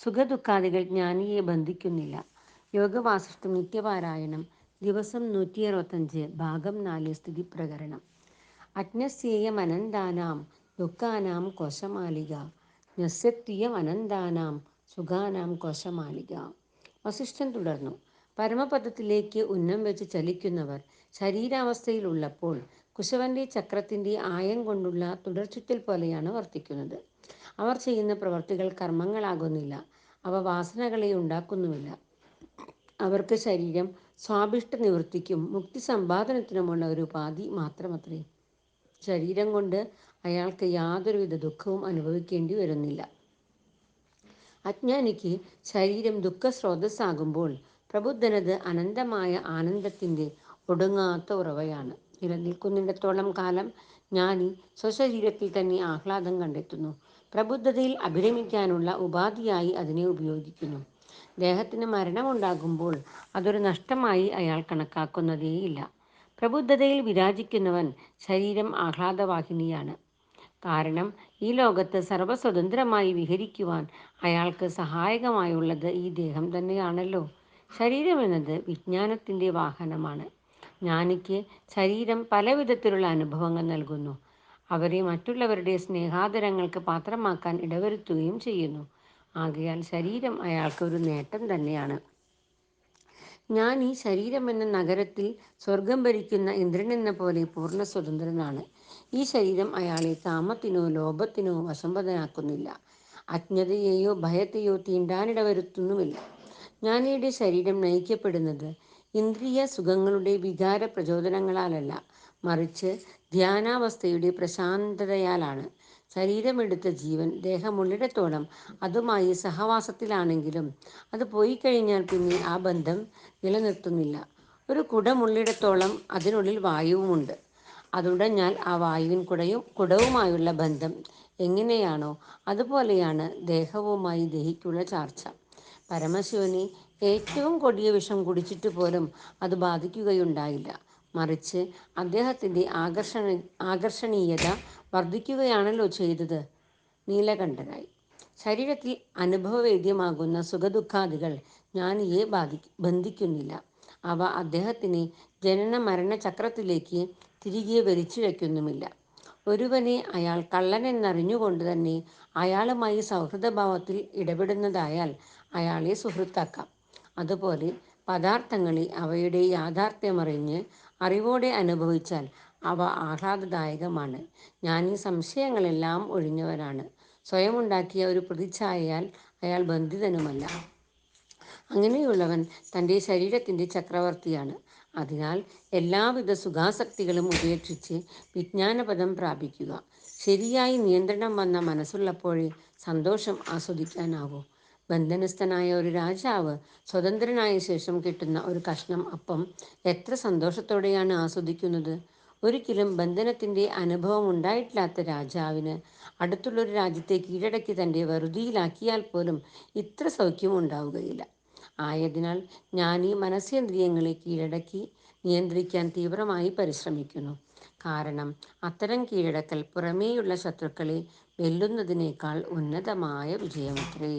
സുഖദുഃഖാദികൾ ജ്ഞാനിയെ ബന്ധിക്കുന്നില്ല. യോഗവാസിഷ്ഠം നിത്യപാരായണം. ദിവസം നൂറ്റി അറുപത്തഞ്ച് ഭാഗം നാല് സ്ഥിതി പ്രകരണം. അജ്ഞസ്യേയം അനന്താനാം ദുഃഖാനാം കോശമാലിക. നസ്യത്വയം അനന്താനാം സുഖാനാം കോശമാലിക. വസിഷ്ഠൻ തുടർന്നു. പരമപദത്തിലേക്ക് ഉന്നം വെച്ച് ചലിക്കുന്നവർ ശരീരാവസ്ഥയിലുള്ളപ്പോൾ കുശവന്റെ ചക്രത്തിന്റെ ആയം കൊണ്ടുള്ള തുടർച്ചുറ്റൽ പോലെയാണ് വർത്തിക്കുന്നത്. അവർ ചെയ്യുന്ന പ്രവർത്തികൾ കർമ്മങ്ങളാകുന്നില്ല. അവ വാസനകളെ ഉണ്ടാക്കുന്നുമില്ല. അവർക്ക് ശരീരം സ്വാഭിഷ്ട നിവൃത്തിക്കും മുക്തി സമ്പാദനത്തിനുമുള്ള ഒരു ഉപാധി മാത്രമത്രേ. ശരീരം കൊണ്ട് അയാൾക്ക് യാതൊരുവിധ ദുഃഖവും അനുഭവിക്കേണ്ടി വരുന്നില്ല. അജ്ഞാനിക്ക് ശരീരം ദുഃഖ സ്രോതസ്സാകുമ്പോൾ പ്രബുദ്ധനത് അനന്തമായ ആനന്ദത്തിന്റെ ഒടുങ്ങാത്ത ഉറവയാണ്. നിലനിൽക്കുന്നിടത്തോളം കാലം ജ്ഞാനി സ്വശരീരത്തിൽ തന്നെ ആഹ്ലാദം കണ്ടെത്തുന്നു. പ്രബുദ്ധതയിൽ അഭിരമിക്കാനുള്ള ഉപാധിയായി അതിനെ ഉപയോഗിക്കുന്നു. ദേഹത്തിന് മരണമുണ്ടാകുമ്പോൾ അതൊരു നഷ്ടമായി അയാൾ കണക്കാക്കുന്നതേയില്ല. പ്രബുദ്ധതയിൽ വിരാജിക്കുന്നവൻ ശരീരം ആഹ്ലാദവാഹിനിയാണ്. കാരണം ഈ ലോകത്ത് സർവസ്വതന്ത്രമായി വിഹരിക്കുവാൻ അയാൾക്ക് സഹായകമായുള്ളത് ഈ ദേഹം തന്നെയാണല്ലോ. ശരീരമെന്നത് വിജ്ഞാനത്തിന്റെ വാഹനമാണ്. ജ്ഞാനിക്ക് ശരീരം പല വിധത്തിലുള്ള അനുഭവങ്ങൾ നൽകുന്നു. അവരെ മറ്റുള്ളവരുടെ സ്നേഹാദരങ്ങൾക്ക് പാത്രമാക്കാൻ ഇടവരുത്തുകയും ചെയ്യുന്നു. ആകയാൽ ശരീരം അയാൾക്ക് ഒരു നേട്ടം തന്നെയാണ്. ഞാൻ ഈ ശരീരം എന്ന നഗരത്തിൽ സ്വർഗം ഭരിക്കുന്ന ഇന്ദ്രനെന്ന പോലെ പൂർണ സ്വതന്ത്രനാണ്. ഈ ശരീരം അയാളെ കാമത്തിനോ ലോഭത്തിനോ വശംവദനാക്കുന്നില്ല അജ്ഞതയെയോ ഭയത്തെയോ തീണ്ടാനിട വരുത്തുന്നുമില്ല ജ്ഞാനിയുടെ ശരീരം നയിക്കപ്പെടുന്നത് ഇന്ദ്രിയ സുഖങ്ങളുടെ വികാര പ്രചോദനങ്ങളാലല്ല മറിച്ച് ധ്യാനാവസ്ഥയുടെ പ്രശാന്തതയാലാണ്. ശരീരമെടുത്ത ജീവൻ ദേഹമുള്ളിടത്തോളം അതുമായി സഹവാസത്തിലാണെങ്കിലും അത് പോയി കഴിഞ്ഞാൽ പിന്നെ ആ ബന്ധം നിലനിർത്തുന്നില്ല. ഒരു കുടമുള്ളിടത്തോളം അതിനുള്ളിൽ വായുവുമുണ്ട്. അതുടഞ്ഞാൽ ആ വായുവിൻ കുടയും കുടവുമായുള്ള ബന്ധം എങ്ങനെയാണോ അതുപോലെയാണ് ദേഹവുമായി ദേഹിക്കുള്ള ചാർച്ച. പരമശിവനെ ഏറ്റവും കൊടിയ വിഷം കുടിച്ചിട്ട് പോലും അത് ബാധിക്കുകയുണ്ടായില്ല. മറിച്ച് അദ്ദേഹത്തിന്റെ ആകർഷണ ആകർഷണീയത വർദ്ധിക്കുകയാണല്ലോ ചെയ്തത്. നീലകണ്ഠനായി. ശരീരത്തിൽ അനുഭവവേദ്യമാകുന്ന സുഖദുഃഖാദികൾ ജ്ഞാനിയെ ബാധി ബന്ധിക്കുന്നില്ല. അവ അദ്ദേഹത്തിനെ ജനന മരണ ചക്രത്തിലേക്ക് തിരികെ വലിച്ചു വയ്ക്കുന്നുമില്ല. ഒരുവനെ അയാൾ കള്ളനെന്നറിഞ്ഞുകൊണ്ട് തന്നെ അയാളുമായി സൗഹൃദഭാവത്തിൽ ഇടപെടുന്നതായാൽ അയാളെ സുഹൃത്താക്കാം. അതുപോലെ പദാർത്ഥങ്ങളെ അവയുടെ യാഥാർത്ഥ്യമറിഞ്ഞ് അറിവോടെ അനുഭവിച്ചാൽ അവ ആഹ്ലാദദായകമാണ്. ഞാൻ ഈ സംശയങ്ങളെല്ലാം ഒഴിഞ്ഞവനാണ് സ്വയം ഉണ്ടാക്കിയ ഒരു പ്രതിച്ഛായയാൽ അയാൾ ബന്ധിതനുമല്ല. അങ്ങനെയുള്ളവൻ തന്റെ ശരീരത്തിന്റെ ചക്രവർത്തിയാണ്. അതിനാൽ എല്ലാവിധ സുഖാസക്തികളും ഉപേക്ഷിച്ച് വിജ്ഞാനപദം പ്രാപിക്കുക. ശരിയായി നിയന്ത്രണം വന്ന മനസ്സുള്ളപ്പോഴേ സന്തോഷം ആസ്വദിക്കാനാവൂ ബന്ധനസ്ഥനായ ഒരു രാജാവ് സ്വതന്ത്രനായ ശേഷം കിട്ടുന്ന ഒരു കഷ്ണം അപ്പം എത്ര സന്തോഷത്തോടെയാണ് ആസ്വദിക്കുന്നത്? ഒരിക്കലും ബന്ധനത്തിന്റെ അനുഭവം ഉണ്ടായിട്ടില്ലാത്ത രാജാവിന് അടുത്തുള്ളൊരു രാജ്യത്തെ കീഴടക്കി തന്റെ വെറുതിയിലാക്കിയാൽ പോലും ഇത്ര സൗഖ്യം ഉണ്ടാവുകയില്ല. ആയതിനാൽ ഞാൻ ഈ മനസ്സേന്ദ്രിയങ്ങളെ കീഴടക്കി നിയന്ത്രിക്കാൻ തീവ്രമായി പരിശ്രമിക്കുന്നു. കാരണം അത്തരം കീഴടക്കൽ പുറമേയുള്ള ശത്രുക്കളെ വെല്ലുന്നതിനേക്കാൾ ഉന്നതമായ വിജയമത്രേ.